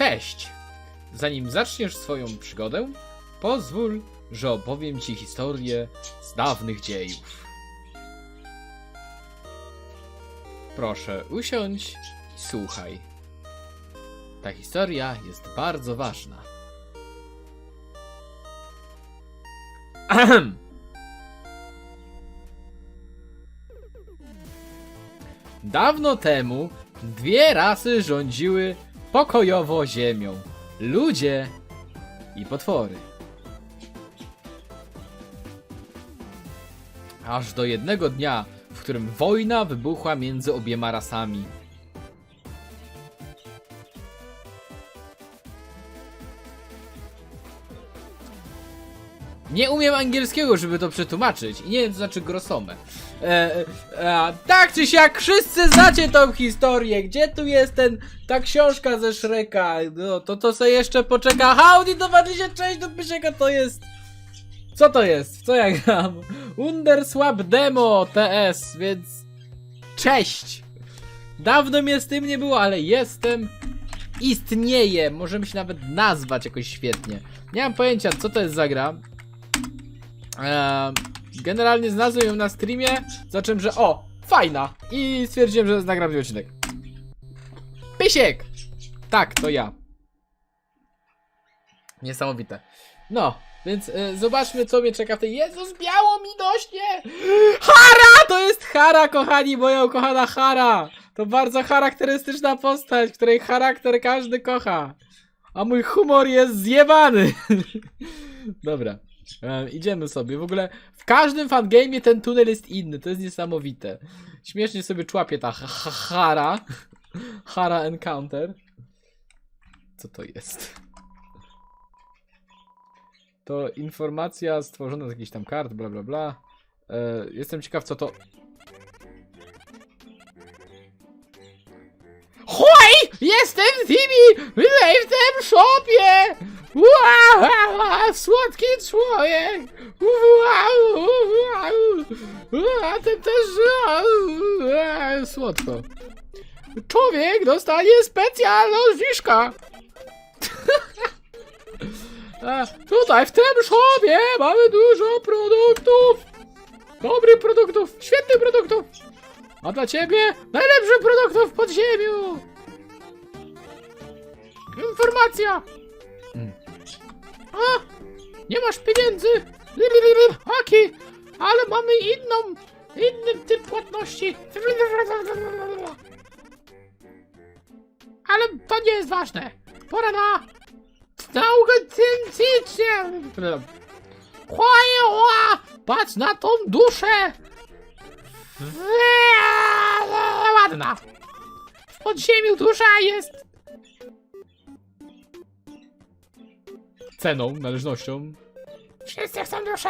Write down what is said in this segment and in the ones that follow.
Cześć! Zanim zaczniesz swoją przygodę, pozwól, że opowiem ci historię z dawnych dziejów. Proszę usiądź i słuchaj. Ta historia jest bardzo ważna. Ahem. Dawno temu dwie rasy rządziły pokojowo ziemią: ludzie i potwory. Aż do jednego dnia, w którym wojna wybuchła między obiema rasami. Nie umiem angielskiego, żeby to przetłumaczyć. I nie wiem, co znaczy grosome. E, e, tak czy siak, wszyscy znacie tą historię. Gdzie tu jest ten, ta książka ze Shreka? No, to to sobie jeszcze poczeka. Howdy, towarzysze, cześć, do Pysieka to jest. Co to jest? Co ja gram? Underswap Demo TS, więc... Cześć! Dawno mnie z tym nie było, ale jestem... Istnieje! Możemy się nawet nazwać jakoś świetnie. Nie mam pojęcia, co to jest za gra. Eee, generalnie znalazłem ją na streamie, zacząłem, że o, fajna! I stwierdziłem, że nagram odcinek. Pysiek! Tak, to ja. Niesamowite. No, więc e, zobaczmy, co mnie czeka w tej. Jezus, biało mi dośnie! Hara! To jest Hara, kochani, moja ukochana Hara! To bardzo charakterystyczna postać, której charakter każdy kocha. A mój humor jest zjebany. Dobra. E, idziemy sobie. W ogóle w każdym fangame'ie ten tunel jest inny. To jest niesamowite. Śmiesznie sobie człapie ta ha- ha- Hara. Hara Encounter. Co to jest? To informacja stworzona z jakichś tam kart, bla bla bla. E, jestem ciekaw, co to. Hoj! Jestem Tibi! Tutaj w tym shopie! Wow, słodki człowiek! Wow, wow, a ty też wow, słodko. Człowiek dostanie specjalną zniżkę. Tutaj w tym shopie mamy dużo produktów. Dobrych produktów, świetnych produktów. A dla ciebie najlepszych produktów w podziemiu. Informacja. A, nie masz pieniędzy. Haki, ale mamy inną, inny typ płatności. Ale to nie jest ważne. Pora na naukę. Chłaja, patrz na tą duszę. Ładna. W podziemiu dusza jest ceną, należnością. Wszyscy chcą duszę.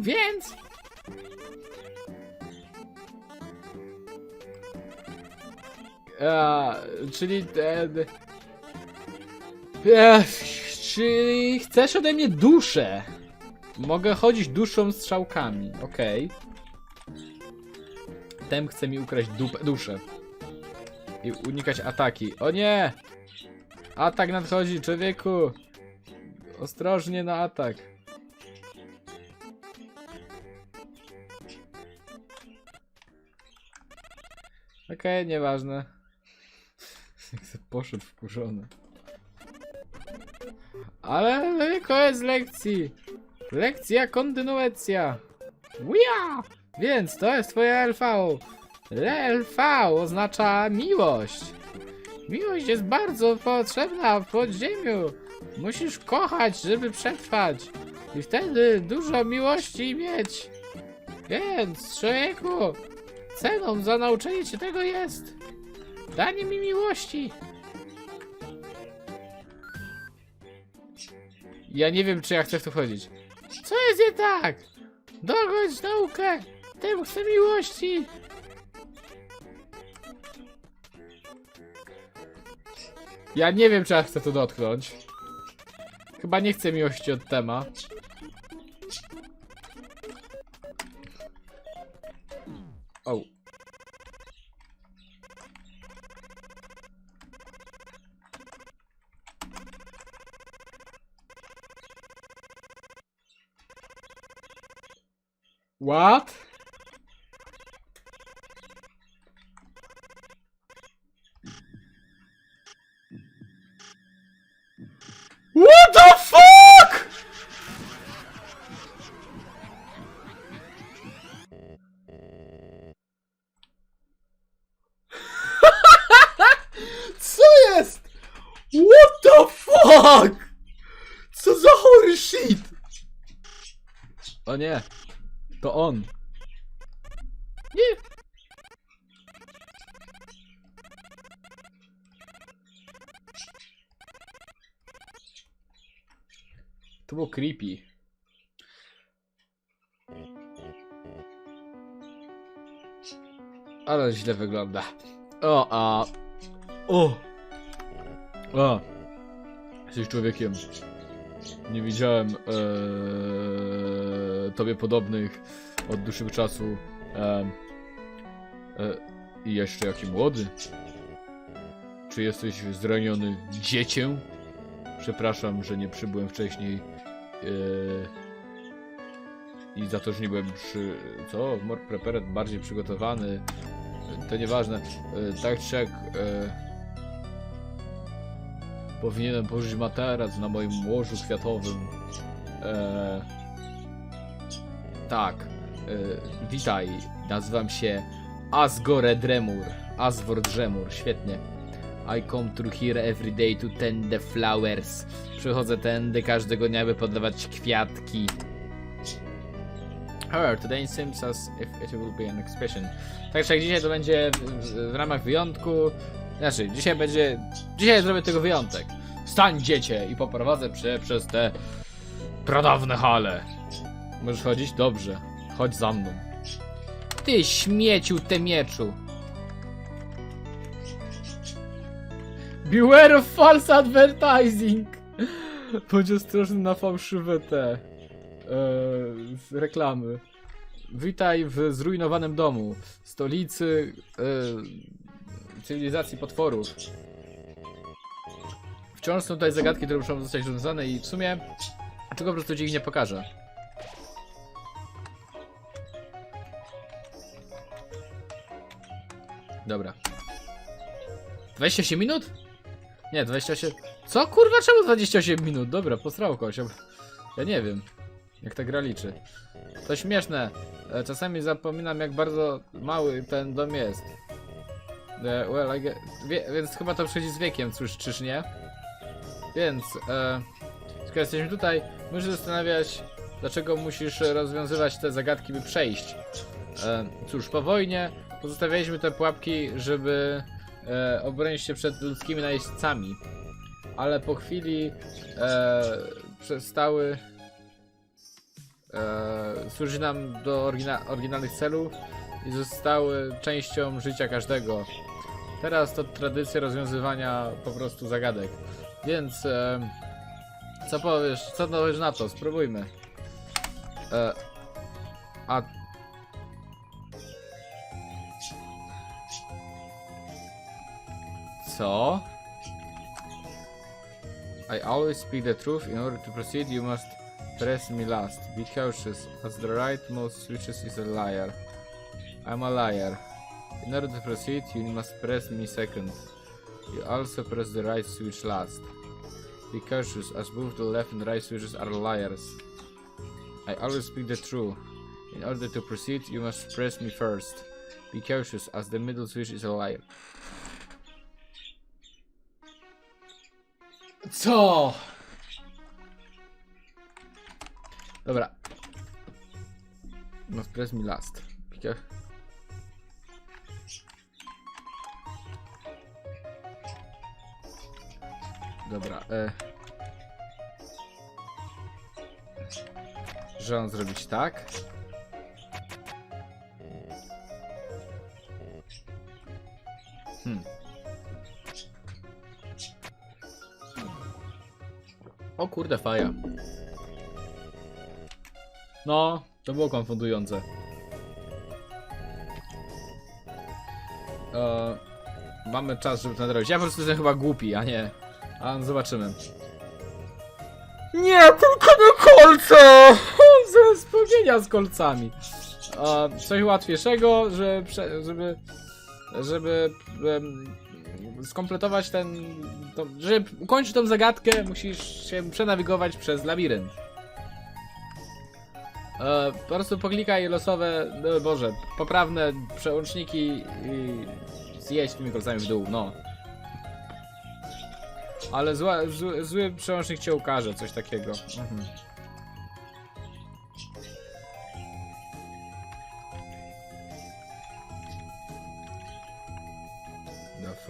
Więc... A, czyli... E, e, czyli chcesz ode mnie duszę. Mogę chodzić duszą strzałkami, okej. Tem chce mi ukraść dup, duszę. I unikać ataki. O nie! Atak nadchodzi, człowieku! Ostrożnie na atak. Okej, nieważne. Jak poszedł wkurzony. Ale no koniec lekcji. Lekcja kontynuacja. Uja! Więc to jest twoja LV. LV oznacza miłość. Miłość jest bardzo potrzebna w podziemiu. Musisz kochać, żeby przetrwać. I wtedy dużo miłości mieć. Więc, człowieku, ceną za nauczenie cię tego jest danie mi miłości. Ja nie wiem, czy ja chcę w to wchodzić. Co jest nie tak? Dogodź naukę! Temu chcę miłości! Ja nie wiem, czy ja chcę to dotknąć. Chyba nie chcę miłości od tema. O. What? To było creepy. Ale źle wygląda. O, a... O! O! Jesteś człowiekiem. Nie widziałem ee, tobie podobnych od dłuższego czasu. Em, e, I jeszcze jaki młody. Czy jesteś zraniony dziecię? Przepraszam, że nie przybyłem wcześniej. e, I za to, że nie byłem przy... Co? More prepared, bardziej przygotowany. To nieważne. E, tak czy jak... E, Powinienem położyć materac na moim łożu kwiatowym. E, tak. Witaj. Nazywam się Asgore Dremur. Asgore Dremur. Świetnie. I come through here every day to tend the flowers. Przychodzę tędy każdego dnia, by podawać kwiatki. However, today seems as if it will be an expression. Także jak dzisiaj to będzie w, w ramach wyjątku. Znaczy, dzisiaj będzie. Dzisiaj zrobię tego wyjątek. Stań dziecię i poprowadzę cię przez te pradawne hale. Możesz chodzić? Dobrze. Chodź za mną. Ty śmieciu te mieczu. Beware of false advertising. Bądź ostrożny na fałszywe te e, reklamy. Witaj w zrujnowanym domu, stolicy e, cywilizacji potworów. Wciąż są tutaj zagadki, które muszą zostać rozwiązane i w sumie czego po prostu ci ich nie pokażę. Dobra. 28 minut? Nie, 28... Co kurwa, czemu 28 minut? Dobra, posrałko się. Ja nie wiem, jak ta gra liczy. To śmieszne. E, Czasami zapominam, jak bardzo mały ten dom jest. E, Well, I. Wie, więc chyba to przychodzi z wiekiem, cóż, czyż nie? Więc, e, skoro jesteśmy tutaj, musisz zastanawiać, dlaczego musisz rozwiązywać te zagadki, by przejść. E, cóż, po wojnie pozostawialiśmy te pułapki, żeby e, się przed ludzkimi najeźdźcami. Ale po chwili e, przestały e, służyć nam do orygina oryginalnych celów i zostały częścią życia każdego. Teraz to tradycja rozwiązywania po prostu zagadek. Więc e, co powiesz, co powiesz na to? Spróbujmy. E, a co? I always speak the truth. In order to proceed, you must press me last. Be cautious, as the rightmost switches is a liar. I'm a liar. In order to proceed, you must press me second. You also press the right switch last. Be cautious, as both the left and right switches are liars. I always speak the truth. In order to proceed, you must press me first. Be cautious, as the middle switch is a liar. Co? Dobra. Must press me last. Care- Dobra, e... Że on zrobić tak? Kurde, faja. No, to było konfundujące. E, mamy czas, żeby to nadrobić. Ja po prostu jestem chyba głupi, a nie. A zobaczymy. Nie, tylko nie kolce! Ze wspomnienia z kolcami. e, coś łatwiejszego, żeby, żeby, żeby em, skompletować ten, to, żeby ukończyć tą zagadkę, musisz się przenawigować przez labirynt. E, po prostu poklikaj losowe, no boże, poprawne przełączniki i zjeść tymi kolcami w dół, no. Ale zła, zły, zły przełącznik cię ukaże, coś takiego. Mhm.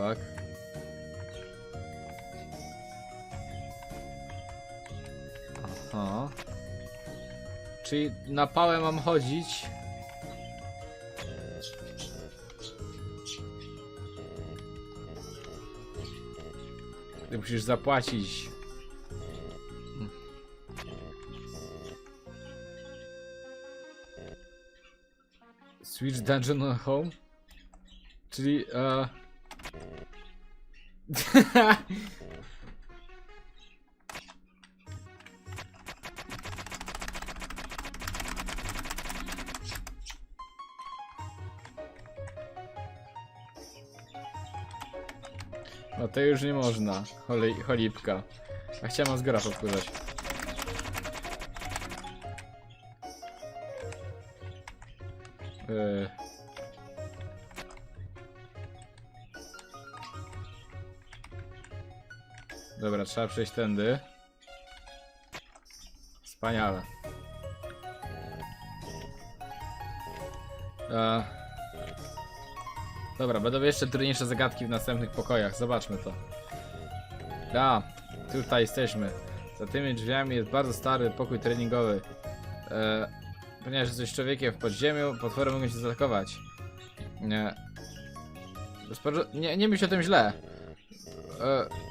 Fuck? Aha. Czyli na pałę mam chodzić. Ty musisz zapłacić. Switch Dungeon on Home? Czyli. E... No to już nie można. Choli, cholipka. A chciałem Asgora powtórzać. Yy. Dobra, trzeba przejść tędy. Wspaniale. E... Dobra, będą jeszcze trudniejsze zagadki w następnych pokojach. Zobaczmy to. A, tutaj jesteśmy. Za tymi drzwiami jest bardzo stary pokój treningowy. E, ponieważ jesteś człowiekiem w podziemiu, potwory mogą cię zaatakować. Nie. Nie, nie myśl o tym źle. E,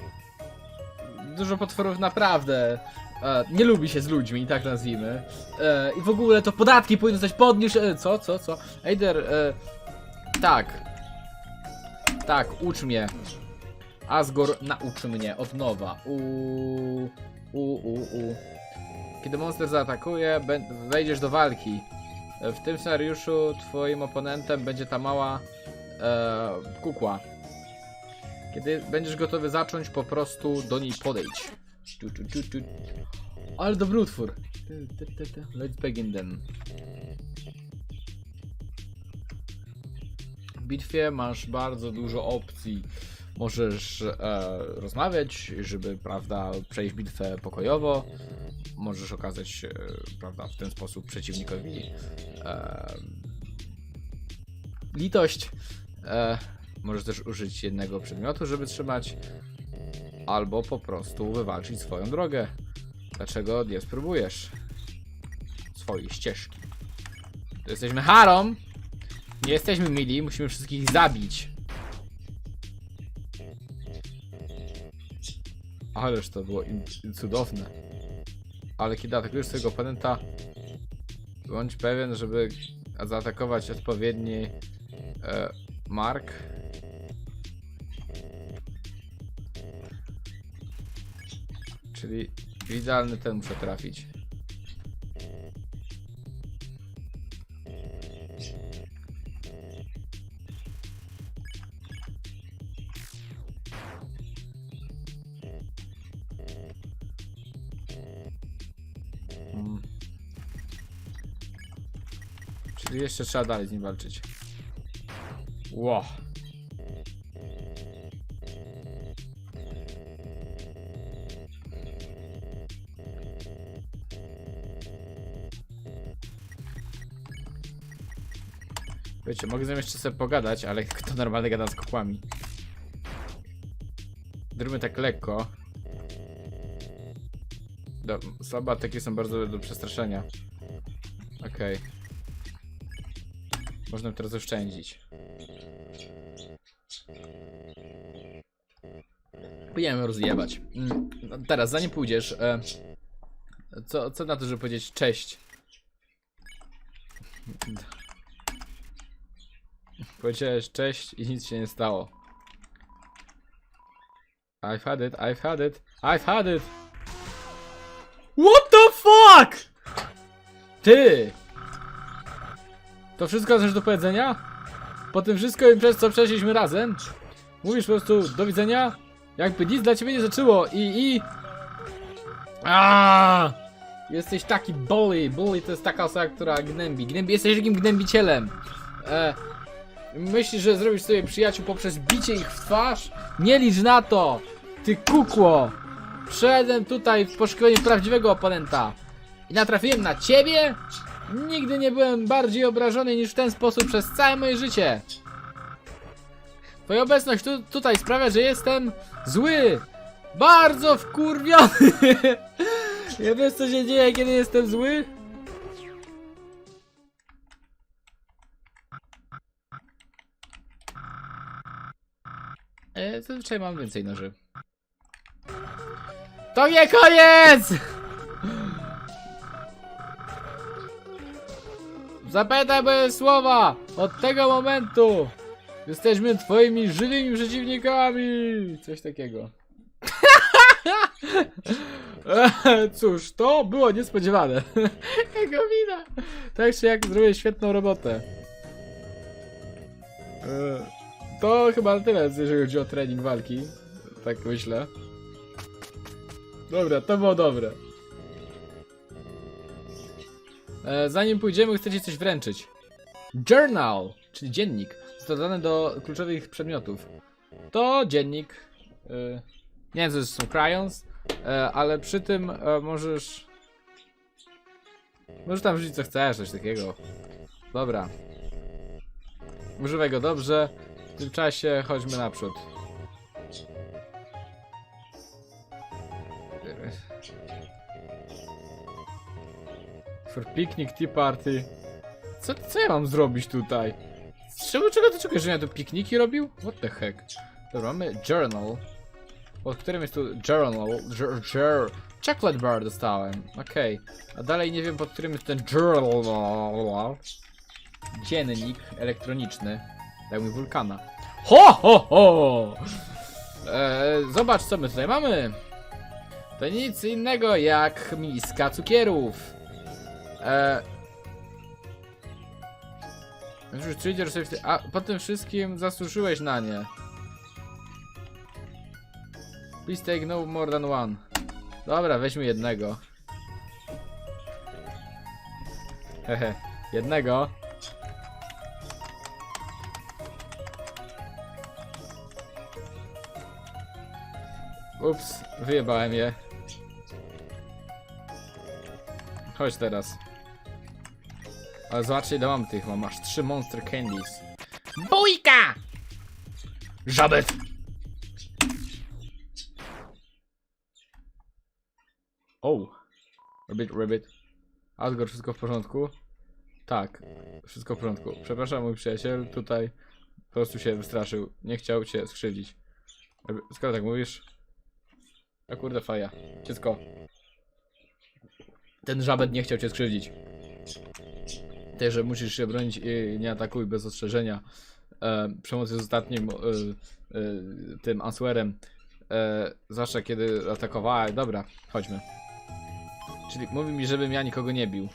dużo potworów naprawdę e, nie lubi się z ludźmi, tak nazwijmy. E, I w ogóle to podatki powinny zostać podniesione. Co, co, co? Eider, e, tak. Tak, ucz mnie. Asgore nauczy mnie od nowa. U, u, u, u. Kiedy monster zaatakuje, wejdziesz do walki. E, W tym scenariuszu twoim oponentem będzie ta mała e, kukła. Kiedy będziesz gotowy zacząć, po prostu do niej podejdź. Ale dobry utwór. Let's begin then. W bitwie masz bardzo dużo opcji. Możesz e, rozmawiać, żeby, prawda, przejść bitwę pokojowo. Możesz okazać, e, prawda, w ten sposób przeciwnikowi e, litość. E, możesz też użyć jednego przedmiotu, żeby trzymać. Albo po prostu wywalczyć swoją drogę. Dlaczego nie spróbujesz swojej ścieżki? To jesteśmy Harą. Nie jesteśmy mili, musimy wszystkich zabić. Ależ to było cudowne. Ale kiedy atakujesz swojego oponenta, bądź pewien, żeby zaatakować odpowiedni e, mark. Czyli w idealny ten muszę trafić. Mm. Czyli jeszcze trzeba dalej z nim walczyć. Ło. Mogę z nim jeszcze sobie pogadać, ale kto normalnie gada z kukłami? Zróbmy tak lekko. Do, słabe ataki są bardzo do przestraszenia. Okej. Można teraz oszczędzić. Powinienem rozjebać. Mm, no teraz, zanim pójdziesz, e, co, co na to, żeby powiedzieć cześć? Powiedziałeś cześć i nic się nie stało. I've had it, I've had it, I've had it! What the fuck? Ty! To wszystko coś do powiedzenia? Po tym wszystkim, przez co przeszliśmy razem? Mówisz po prostu do widzenia? Jakby nic dla ciebie nie zaczęło i i... Aaaa! Jesteś taki bully. Bully to jest taka osoba, która gnębi. Gnębi, jesteś takim gnębicielem. E, myślisz, że zrobisz sobie przyjaciół poprzez bicie ich w twarz? Nie licz na to! Ty kukło! Przyszedłem tutaj w poszukiwaniu prawdziwego oponenta. I natrafiłem na ciebie? Nigdy nie byłem bardziej obrażony niż w ten sposób przez całe moje życie. Twoja obecność tu, tutaj sprawia, że jestem zły. Bardzo wkurwiony. Ja wiesz co się dzieje, kiedy jestem zły? E, zazwyczaj mam więcej noży. To nie koniec! Zapamiętaj moje słowa! Od tego momentu jesteśmy twoimi żywymi przeciwnikami! Coś takiego. Cóż, to było niespodziewane. Jego wina. Tak jak zrobię świetną robotę. To chyba tyle, jeżeli chodzi o trening walki. Tak myślę. Dobra, to było dobre. E, zanim pójdziemy, chcę ci coś wręczyć. Journal, czyli dziennik, dodany do kluczowych przedmiotów. To dziennik. E, nie wiem, co to są crayons, e, ale przy tym e, możesz. Możesz tam wrzucić co chcesz, coś takiego. Dobra. Używaj go dobrze. W tym czasie chodźmy naprzód. For picnic tea party. Co, co ja mam zrobić tutaj? Czego, czego ty czekasz, że ja tu pikniki robił? What the heck? Dobra, mamy journal. Pod którym jest tu journal? Jur. Chocolate bar dostałem. Okej. A dalej nie wiem pod którym jest ten journal. Dziennik elektroniczny. Daj mi wulkana. Ho, ho, ho! Eee, zobacz co my tutaj mamy. To nic innego jak miska cukierów. Eee, już Trader sobie A po tym wszystkim zasłużyłeś na nie. Please take no more than one. Dobra, weźmy jednego. Hehe, jednego. Ups, wyjebałem je. Chodź teraz. Ale zobaczcie ile mam tych, mam aż trzy Monster Candies. Bójka! Żabet! O! Rabbit, rabbit. Asgore, wszystko w porządku? Tak, wszystko w porządku. Przepraszam, mój przyjaciel, tutaj po prostu się wystraszył. Nie chciał cię skrzywdzić. Skoro tak mówisz? A kurde faja. Dziecko. Ten żabet nie chciał cię skrzywdzić. Ty, że musisz się bronić i nie atakuj bez ostrzeżenia. E, przemoc jest ostatnim e, e, tym answerem. E, zwłaszcza kiedy atakowała. Dobra, chodźmy. Czyli mówi mi, żebym ja nikogo nie bił.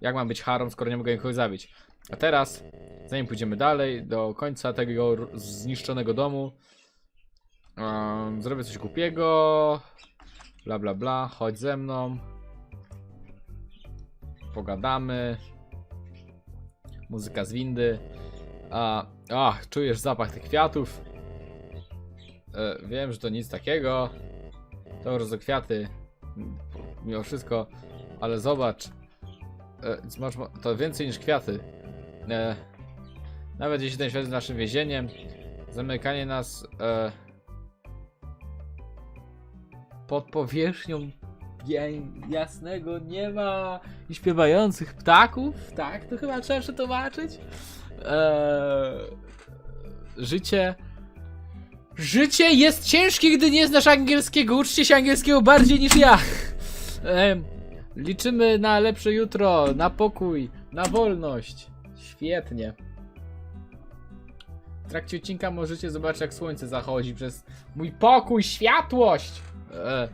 Jak mam być harą, skoro nie mogę nikogo zabić? A teraz, zanim pójdziemy dalej, do końca tego zniszczonego domu, em, zrobię coś głupiego. Bla bla bla, chodź ze mną. Pogadamy. Muzyka z windy. A, ach, czujesz zapach tych kwiatów. E, wiem, że to nic takiego. To bardzo kwiaty. Mimo wszystko. Ale zobacz. E, to więcej niż kwiaty. E, nawet jeśli ten świat jest naszym więzieniem, zamykanie nas e, pod powierzchnią ja- jasnego nieba i śpiewających ptaków, tak? To chyba trzeba przetłumaczyć. Eee, życie. Życie jest ciężkie, gdy nie znasz angielskiego. Uczcie się angielskiego bardziej niż ja. Em, liczymy na lepsze jutro, na pokój, na wolność. Świetnie. W trakcie odcinka możecie zobaczyć, jak słońce zachodzi przez mój pokój, światłość. E,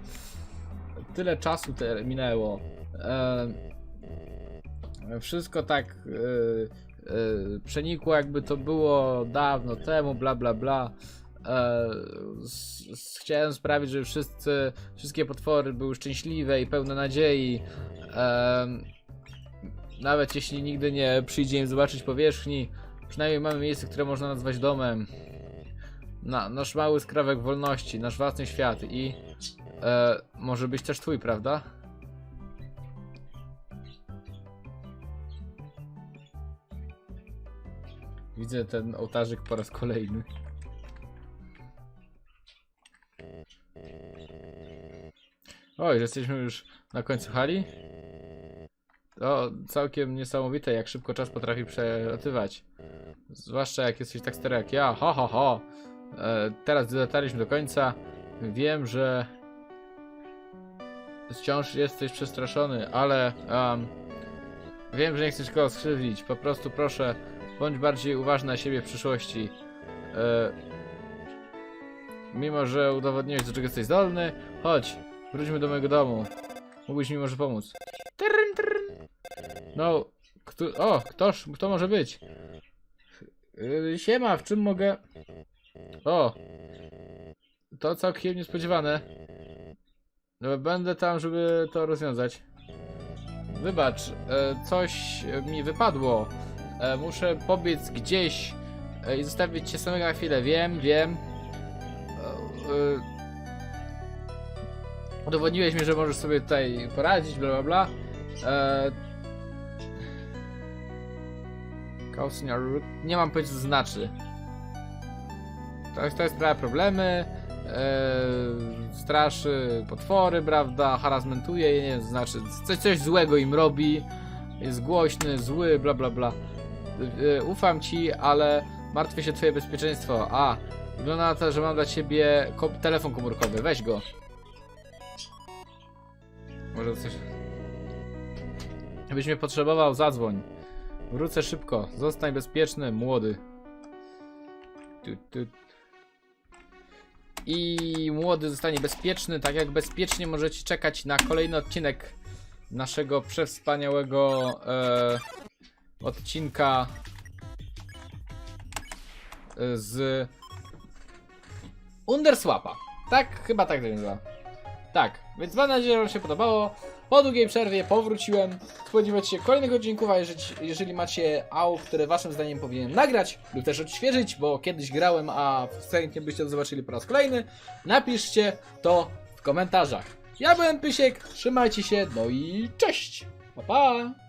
tyle czasu te minęło. E, wszystko tak przenikło jakby to było dawno temu, bla bla bla. E, chciałem sprawić, żeby wszyscy, wszystkie potwory były szczęśliwe i pełne nadziei. Em, nawet jeśli nigdy nie przyjdzie im zobaczyć powierzchni, przynajmniej mamy miejsce, które można nazwać domem. Na, nasz mały skrawek wolności, nasz własny świat i e, może być też twój, prawda? Widzę ten ołtarzyk po raz kolejny. Oj, że jesteśmy już na końcu hali? To całkiem niesamowite, jak szybko czas potrafi przelatywać. Zwłaszcza jak jesteś tak stary jak ja. Ho, ho, ho. E, teraz gdy dotarliśmy do końca, wiem, że wciąż jesteś przestraszony, ale em, wiem, że nie chcesz go skrzywdzić. Po prostu proszę, bądź bardziej uważny na siebie w przyszłości. E, mimo, że udowodniłeś, do czego jesteś zdolny, chodź, wróćmy do mojego domu. Mógłbyś mi może pomóc. No, kto, o, ktoż, kto może być? Yy, siema, w czym mogę... O, to całkiem niespodziewane. No, będę tam, żeby to rozwiązać. Wybacz, e, coś mi wypadło. E, muszę pobiec gdzieś e, i zostawić cię samego na chwilę. Wiem, wiem. Udowodniłeś mi, że możesz sobie tutaj poradzić, bla bla bla. Nie mam pojęcia co to znaczy. To jest, prawie problemy. E... Straszy potwory, prawda? Harasmentuje je, nie wiem, znaczy. Coś, coś złego im robi. Jest głośny, zły, bla bla bla. E, ufam ci, ale martwię się twoje bezpieczeństwo. A, wygląda na to, że mam dla ciebie telefon komórkowy. Weź go. Może coś. Gdybyś mnie potrzebował, zadzwoń. Wrócę szybko. Zostań bezpieczny, młody. Tu, tu. I młody zostanie bezpieczny, tak jak bezpiecznie możecie czekać na kolejny odcinek naszego przewspaniałego e, odcinka e, z Underswapa. Tak, chyba tak to nazywa. Tak, więc mam nadzieję, że Wam się podobało. Po długiej przerwie powróciłem. Spodziewać się kolejnych odcinków, a jeżeli, jeżeli macie AU, które Waszym zdaniem powinienem nagrać lub też odświeżyć, bo kiedyś grałem, a chętnie byście to zobaczyli po raz kolejny, napiszcie to w komentarzach. Ja byłem Pysiek, trzymajcie się, no i cześć! Pa, pa!